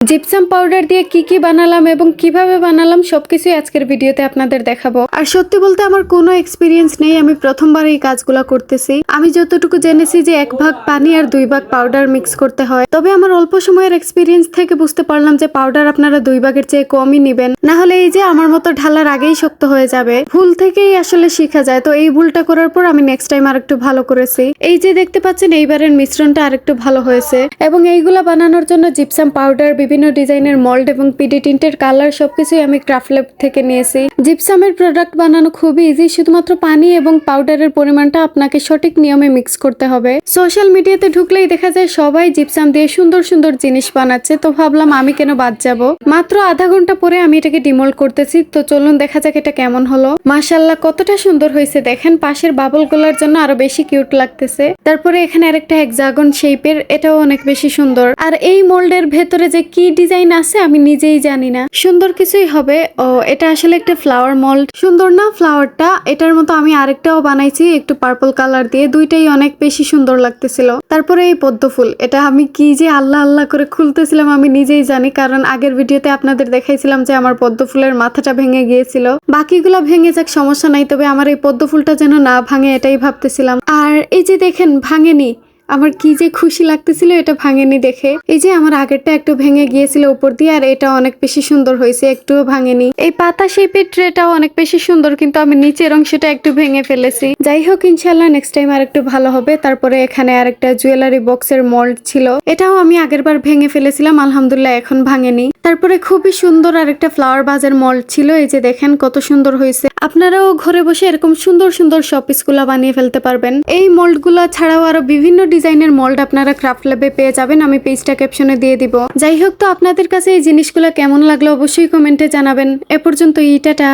Gypsum powder দিয়ে কি কি বানালাম এবং কীভাবে বানালাম সবকিছুই আজকের ভিডিওতে আপনাদের দেখাবো। আর সত্যি বলতে আমার কোনো এক্সপিরিয়েন্স নেই, আমি প্রথমবার এই কাজগুলো করতেছি। আমি যতটুকু জেনেছি যে এক ভাগ পানি আর দুই ভাগ পাউডার মিক্স করতে হয়। তবে আমার অল্প সময়ের এক্সপিরিয়েন্স থেকে বুঝতে পারলাম যে পাউডার আপনারা দুই ভাগের চেয়ে কমই নেবেন। না হলে এই যে আমার মতো ঢালার আগেই শক্ত হয়ে যাবে। ভুল থেকেই আসলে শিখা যায়। তো এই ভুলটা করার পর আমি নেক্সট টাইম আর একটু ভালো করেছি। এই যে দেখতে পাচ্ছেন, এইবারের মিশ্রণটা আরেকটু ভালো হয়েছে। এবং এইগুলা বানানোর জন্য জিপসাম পাউডার বিভিন্ন ডিজাইনের মল্ড এবং পিডি টিন্টের কালার সবকিছুই আমি ক্রাফট ল্যাব থেকে নিয়েছি। জিপসামের প্রোডাক্ট বানানো খুবই ইজি শুধুমাত্র পানি এবং পাউডারের পরিমাণটা আপনাকে সঠিক নিয়মে মিক্স করতে হবে। সোশ্যাল মিডিয়াতে ঢুকলেই দেখা যায় সবাই জিপসাম দিয়ে সুন্দর সুন্দর জিনিস বানাচ্ছে। তো ভাবলাম আমি কেন বাদ যাব? মাত্র আধা ঘণ্টা পরে আমি এটাকে ডিমোল্ড করতেছি। তো চলুন দেখা যাক এটা কেমন হলো। মাশাল্লাহ কতটা সুন্দর হয়েছে। দেখেন, পাশের বাবলগুলার জন্য আরও বেশি কিউট লাগতেছে। তারপরে এখানে আরেকটা হেক্সাগন শেপের এটাও অনেক বেশি সুন্দর। আর এই মোল্ডের ভেতরে যে কি ডিজাইন আছে আমি নিজেই জানি না। সুন্দর কিছুই হবে। ও, এটা আসলে একটা ফ্লাওয়ার মোল্ড সুন্দর না ফ্লাওয়ারটা এটার মতো আমি আরেকটাও বানাইছি, একটু পার্পল কালার দিয়ে। দুইটাই অনেক বেশি সুন্দর লাগতেছিল। তারপরে এই পদ্ম ফুল। এটা আমি কি যে আল্লাহ আল্লাহ করে খুলতেছিলাম আমি নিজেই জানি, কারণ আগের ভিডিওতে আপনাদের দেখাইছিলাম যে আমার পদ্ম ফুলের মাথাটা ভেঙে গিয়েছিল। বাকিগুলো ভেঙে যাক, সমস্যা নাই, তবে আমার এই পদ্ম ফুলটা যেন না ভাঙে এটাই ভাবতেছিলাম। আর এই যে দেখেন, ভাঙেনি। আমার কি যে খুশি লাগতেছিল এটা ভাঙেনি দেখে। এই যে আমার আগেরটা একটু ভেঙে গিয়েছিল উপর দিয়ে, আর এটা অনেক বেশি সুন্দর হয়েছে, একটুও ভাঙেনি। এই পাতা শেপের ট্রেটাও অনেক বেশি সুন্দর, কিন্তু আমি নিচের অংশটা একটু ভেঙে ফেলেছি। যাই হোক ইনশাল্লাহ নেক্সট টাইম আর একটু ভালো হবে। তারপরে এখানে আরেকটা জুয়েলারি বক্সের মল্ড ছিল। এটাও আমি আগের বার ভেঙে ফেলেছিলাম, আলহামদুলিল্লাহ এখন ভাঙেনি। তারপরে খুবই সুন্দর আর একটা ফ্লাওয়ার বাজের মল্ড ছিল। এই যে দেখেন কত সুন্দর হয়েছে। আপনারাও ঘরে বসে এরকম সুন্দর সুন্দর শপিসগুলো বানিয়ে ফেলতে পারবেন। এই মোল্ডগুলো ছাড়াও আরও বিভিন্ন ডিজাইনের মোল্ড আপনারা ক্রাফট ল্যাবে পেয়ে যাবেন, আমি পেজটা ক্যাপশনে দিয়ে দিব। যাই হোক, তো আপনাদের কাছে এই জিনিসগুলো কেমন লাগল অবশ্যই কমেন্টে জানাবেন। এ পর্যন্ত ইটাটা